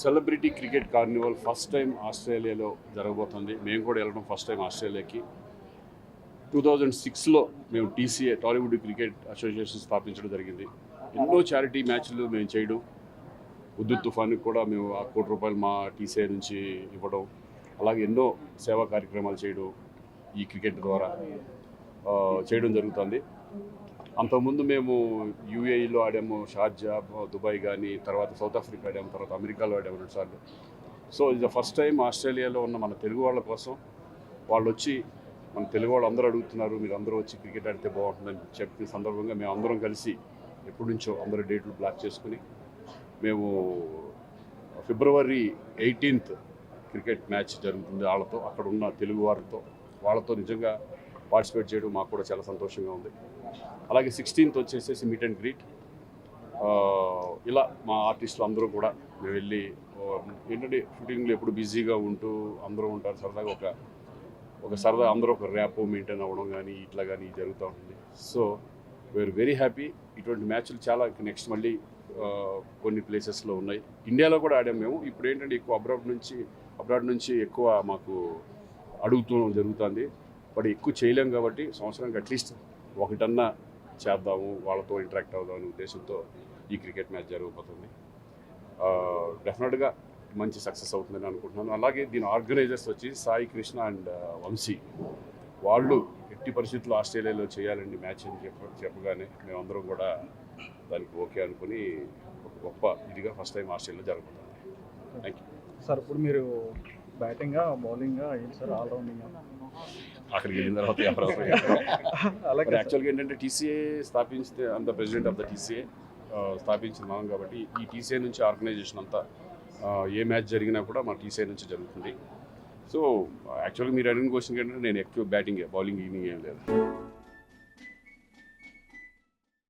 Celebrity cricket carnival first time ఆస్ట్రేలియాలో జరగబోతుంది. మేము కూడా వెళ్ళడం ఫస్ట్ టైం ఆస్ట్రేలియాకి. టూ థౌజండ్ సిక్స్లో మేము టీసీఏ టాలీవుడ్ క్రికెట్ అసోసియేషన్ స్థాపించడం జరిగింది. ఎన్నో చారిటీ మ్యాచ్లు మేము చేయడం. ఉద్దు తుఫాన్కి కూడా మేము ఆ కోటి రూపాయలు మా టీసీఐ నుంచి ఇవ్వడం. అలాగే ఎన్నో సేవా కార్యక్రమాలు చేయడం ఈ క్రికెట్ ద్వారా చేయడం జరుగుతుంది. అంతకుముందు మేము యూఏఈలో ఆడాము షార్జా దుబాయ్ కానీ తర్వాత సౌత్ ఆఫ్రికా ఆడాము తర్వాత అమెరికాలో ఆడాము రెండుసార్లు సో ఇది ఫస్ట్ టైం ఆస్ట్రేలియాలో ఉన్న మన తెలుగు వాళ్ళ కోసం వాళ్ళు వచ్చి మన తెలుగు వాళ్ళు అందరూ అడుగుతున్నారు మీరు అందరూ వచ్చి క్రికెట్ ఆడితే బాగుంటుందని చెప్పిన సందర్భంగా మేము అందరం కలిసి ఎప్పటి నుంచో అందరూ డేట్లు బ్లాక్ చేసుకుని మేము ఫిబ్రవరి ఎయిటీన్త్ క్రికెట్ మ్యాచ్ జరుగుతుంది వాళ్ళతో అక్కడ ఉన్న తెలుగు వారితో వాళ్ళతో నిజంగా పార్టిసిపేట్ చేయడం మాకు కూడా చాలా సంతోషంగా ఉంది. అలాగే సిక్స్టీన్త్ వచ్చేసేసి మీట్ అండ్ గ్రీట్. ఇలా మా ఆర్టిస్టులు అందరూ కూడా మేము వెళ్ళి ఏంటంటే షూటింగ్లో ఎప్పుడు బిజీగా ఉంటూ అందరూ ఉంటారు సరదాగా ఒక ఒక సరదా అందరూ ఒక ర్యాప్ మెయింటైన్ అవ్వడం కానీ ఇట్లా కానీ జరుగుతూ ఉంటుంది. సో వీఆర్ వెరీ హ్యాపీ ఇటువంటి మ్యాచ్లు చాలా నెక్స్ట్ మళ్ళీ కొన్ని ప్లేసెస్లో ఉన్నాయి. ఇండియాలో కూడా ఆడాం మేము. ఇప్పుడు ఏంటంటే ఎక్కువ అబ్రాడ్ నుంచి అబ్రాడ్ నుంచి ఎక్కువ మాకు అడుగుతూ జరుగుతుంది. బట్ ఎక్కువ చేయలేం కాబట్టి సంవత్సరానికి అట్లీస్ట్ ఒకటన్నా చేద్దాము వాళ్ళతో ఇంటరాక్ట్ అవుదాం అనే ఉద్దేశంతో ఈ క్రికెట్ మ్యాచ్ జరగబోతుంది. డెఫినెట్గా మంచి సక్సెస్ అవుతుందని అనుకుంటున్నాను. అలాగే దీని ఆర్గనైజర్స్ వచ్చి సాయి కృష్ణ అండ్ వంశీ. వాళ్ళు ఎట్టి పరిస్థితుల్లో ఆస్ట్రేలియాలో చేయాలండి మ్యాచ్ అని చెప్ప చెప్పగానే మేమందరం కూడా దానికి ఓకే అనుకుని ఒక గొప్ప ఇదిగా ఫస్ట్ టైం ఆస్ట్రేలియాలో జరుగుతుంది థ్యాంక్ యూ సార్ ఇప్పుడు మీరు బ్యాటింగా బౌలింగ్గా ఏంటి సార్ ఆల్రౌండింగ్ అక్కడికి వెళ్ళిన తర్వాత ఎవరు అలాగే యాక్చువల్గా ఏంటంటే టీసీఏ స్థాపించితే అంత ప్రెసిడెంట్ ఆఫ్ ద టీసీఏ స్థాపించిన మనం కాబట్టి ఈ టీసీఏ నుంచి ఆర్గనైజేషన్ అంతా ఏ మ్యాచ్ జరిగినా కూడా మా టీసీఐ నుంచి జరుగుతుంది. సో యాక్చువల్గా మీరు అడిగిన క్వశ్చన్ ఏంటంటే నేను ఎక్కువ బ్యాటింగ్ బౌలింగ్ ఈవినింగ్ ఏం లేదు.